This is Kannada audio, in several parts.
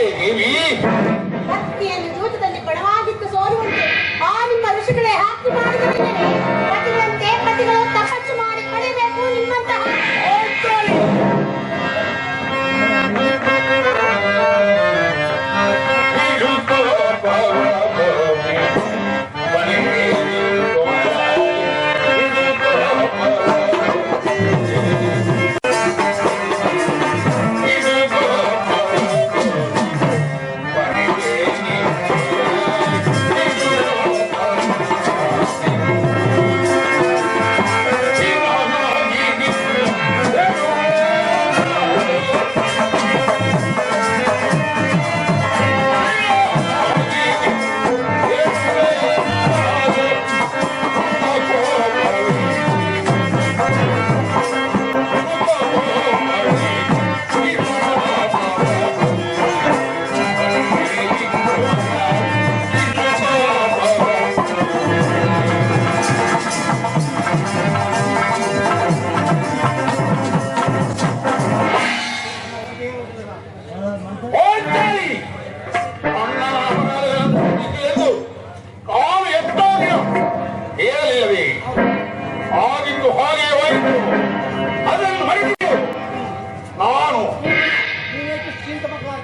ದೇವಿ. ಭಕ್ತಿಯನ್ನು ಜೂತದಲ್ಲಿ ಬಡವಾಗಿತ್ತು ಸೋರುವಂತೆ ಆ ನಿಮ್ಮ ಋಷಿಗಳೇ ಹಾಕಿ ಮಾಡಿದರೆಂದರೆ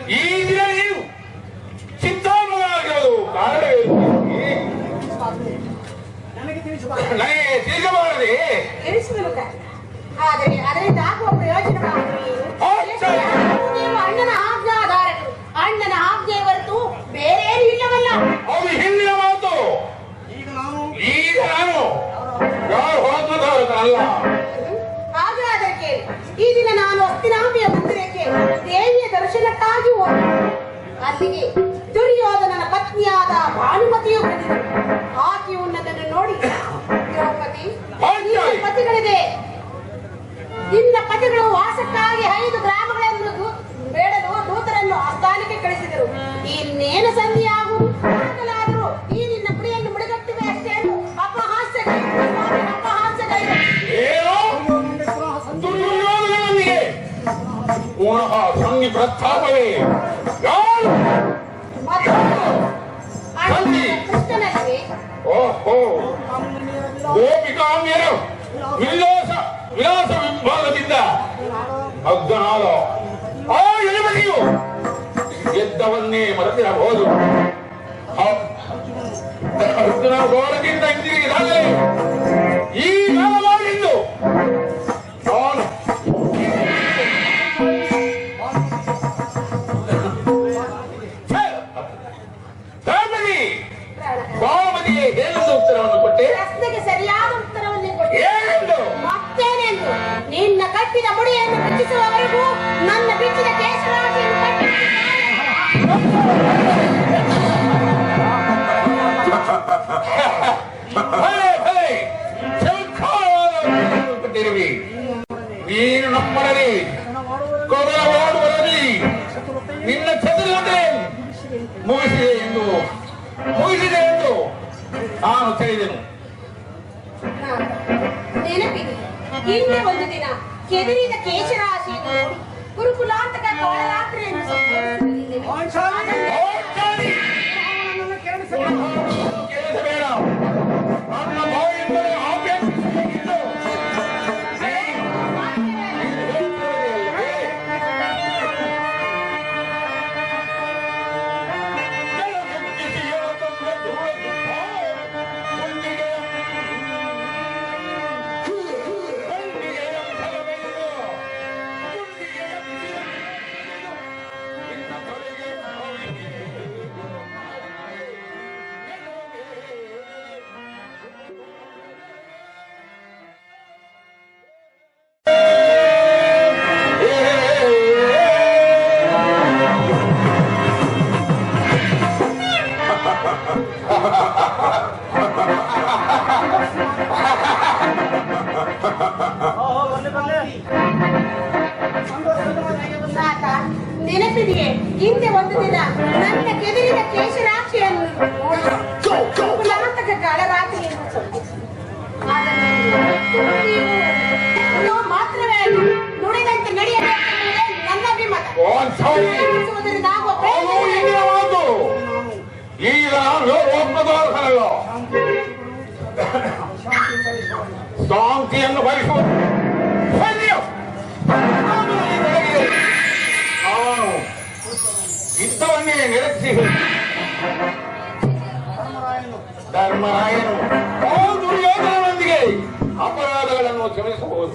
ಈ ದಿನ ನೀವು ಚಿಂತಾಮಣವಾಗಿರೋದು ಕಾರಣ ನನಗೆ ತಿಳಿಸಬಾರದು. ಕಾರಣ ಆದರೆ ಅದರಿಂದ ಆಗುವ ಆಶ್ಚರ್ಯ. ನೀವು ಅಣ್ಣನ ಆಜ್ಞಾಧಾರಕರು ಅಣ್ಣನ ಆಜ್ಞೆ ಹೊರತು ಬೇರೆ ಇಲ್ಲವಲ್ಲ. ಅದು ಹಿಂದಿನ ಮಾತು. ಈಗ ನಾನು ಈಗ ನಾನು ಯಾರು ಹಾಗಾದರೆ ಈ ದಿನ ನಾನು ಹಸ್ತಿನಾಂಬಿಯ ಮಂದಿರಕ್ಕೆ ದೇವಿಯ ದರ್ಶನಕ್ಕಾಗಿ ಹೋದ. ಅಲ್ಲಿಗೆ ದುರ್ಯೋಧನನ ಪತ್ನಿಯಾದ ಭಾನುಮತಿಯು ಬಂದಿದೆ ಆಕೆ ಉನ್ನತನ್ನು ನೋಡಿ ದ್ರೌಪದಿ ಪತಿಗಳಿದೆ ನಿನ್ನ ಪತಿಗಳು ವಾಸಕ್ಕಾಗಿ ಐದು ಗ್ರಾಮಗಳನ್ನು ಪುನಃ ಸಂಧಿ ಪ್ರಸ್ತಾಪವೇ. ಯಾರು. ಕೃಷ್ಣನಲ್ಲಿ. ಓಹೋ. ಗೋಪಿಕಾಮ್ಯರು ವಿಲಾಸ ವಿಲಾಸ ವಿಭಾಗದಿಂದ ಅಗ್ಗನಾದ ಆ ಎಳೆಮಣಿಯು ಗೆದ್ದವನ್ನೇ ಮರೆತಿರಬಹುದು. ಅರ್ಜುನ ಗೋಳದಿಂದ ಹಿಂದಿರುಗಿದಾಗಲೇ ಕಟ್ಟಿದ ಮುಡಿಯನ್ನು ಬಿಚ್ಚಿಸುವವರೆಗೂ ನನ್ನ ಬಿಚ್ಚಿದ ಕೇಶರಾಶಿಯನ್ನು ನೀನು ನಮ್ಮನಲ್ಲಿ ಕೊಗಲ ಓಡುವರಲ್ಲಿ ನಿನ್ನ ಚತುರತೆ ಮುಗಿಸಿದೆ ಎಂದು ಮುಗಿಸಿದೆ ಎಂದು ನಾನು ತಿಳಿದೆನು. ನೆನಪಿದೆ. ಒಂದು ದಿನ. ಕೆದರಿದ ಕೇಶರಾಶಿಯನ್ನು ನೋಡಿ ಗುರುಕುಲಾಂತಕ ನೆನಪಿದೆಯೇ? ಹಿಂದೆ ಒಂದು ದಿನ ನನ್ನ ಕೆದರಿನ ಕೇಶರಾಕ್ಷಿಯನ್ನು ನೀವು ನೀವು ಮಾತ್ರವೇ ಅಲ್ಲ ನುಡಿದಂತೆ ನಡೆಯಬೇಕೆಂಬುದೇ ನನ್ನ ಅಭಿಮತ. ಈಗ ಶಾಂತಿಯಿಂದ ಶಾಂತಿಯನ್ನು ಬಯಸುವ ಯುದ್ಧವನ್ನೇ ನಿರಕ್ಷಿ ಧರ್ಮರಾಯನು ದುರ್ಯೋಧನೊಂದಿಗೆ ಅಪರಾಧಗಳನ್ನು ಕ್ಷಮಿಸಬಹುದು.